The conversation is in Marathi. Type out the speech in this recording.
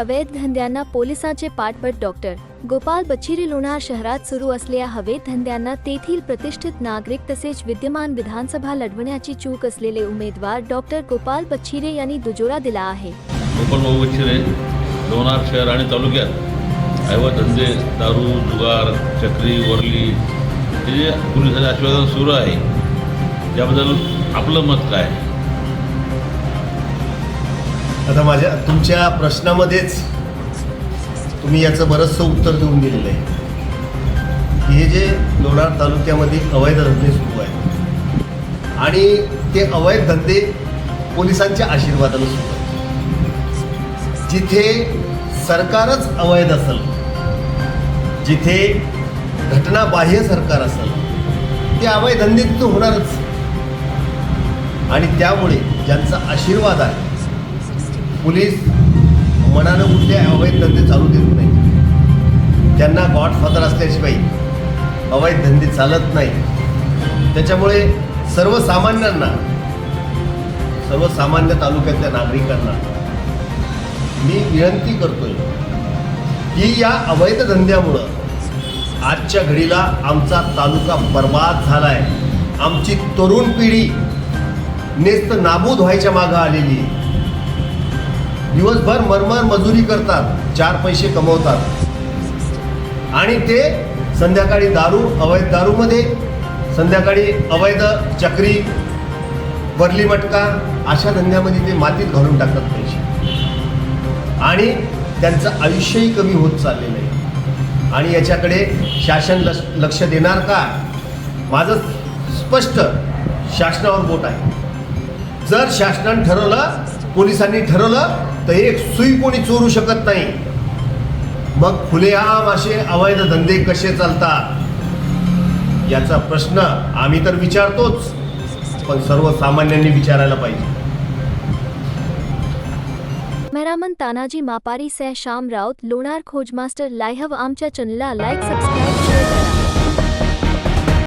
अवैध धंद्यांना पोलिसांचे पाठबळ डॉक्टर. गोपाल बचिरे लोणार शहरात सुरू असलेल्या हवेत धंद्यांना तेथील प्रतिष्ठित नागरिक तसेच विद्यमान विधानसभा लढवण्याची चूक असलेले उमेदवार डॉक्टर गोपाल बचिरे यांनी दुजोरा दिला आहे. गोपाल भाऊ बच्छिरे लोणार शहर आणि तालुक्यात अवैध धंदे दारू जुगार चक्री वरली हे जे पोलिसांचे आश्वासन सुरू आहे. त्याबद्दल आपलं मत काय? आता माझ्या तुमच्या प्रश्नामध्येच तुम्ही याचं बरंचसं उत्तर देऊन दिलेलं आहे. की हे जे लोणार तालुक्यामध्ये अवैध धंदे सुरू आहेत आणि ते अवैध धंदे पोलिसांच्या आशीर्वादानं सुरू आहेत. जिथे सरकारच अवैध असेल जिथे घटनाबाह्य सरकार असेल ते अवैध धंदे तिथं होणारच. आणि त्यामुळे ज्यांचा आशीर्वाद आहे पोलीस मनानं कुठले अवैध धंदे चालू देत नाही. त्यांना गॉडफादर असल्याशिवाय अवैध धंदे चालत नाही. त्याच्यामुळे सर्वसामान्यांना सर्वसामान्य तालुक्यातल्या नागरिकांना मी विनंती करतोय की या अवैध धंद्यामुळं आजच्या घडीला आमचा तालुका बर्बाद झाला आहे आमची तरुण पिढी नेस्त नाबूद व्हायच्या मागं आलेली आहे. दिवसभर मरमर मजुरी करतात चार पैसे कमवतात. आणि ते संध्याकाळी दारू अवैध दारूमध्ये संध्याकाळी अवैध चक्री वरली मटका अशा धंद्यामध्ये ते मातीत घालून टाकतात पैसे. आणि त्यांचं आयुष्यही कमी होत चाललेलं आहे. आणि याच्याकडे शासन लक्ष लक्ष देणार का? माझं स्पष्ट शासनावर बोट आहे. जर शासनानं ठरवलं पोलिसांनी ठरवलं तर एक सुई कोणी चोरू शकत नाही. मग खुलेआम असे अवैध धंदे कसे चालतात? याचा प्रश्न आम्ही तर विचारतोच पण सर्वसामान्यांनी विचारायला पाहिजे. मेहरामन तानाजी मापारी सह श्याम राऊत लोणार खोज मास्टर लाईव्ह आमच्या चॅनलला लाईक सबस्क्राईब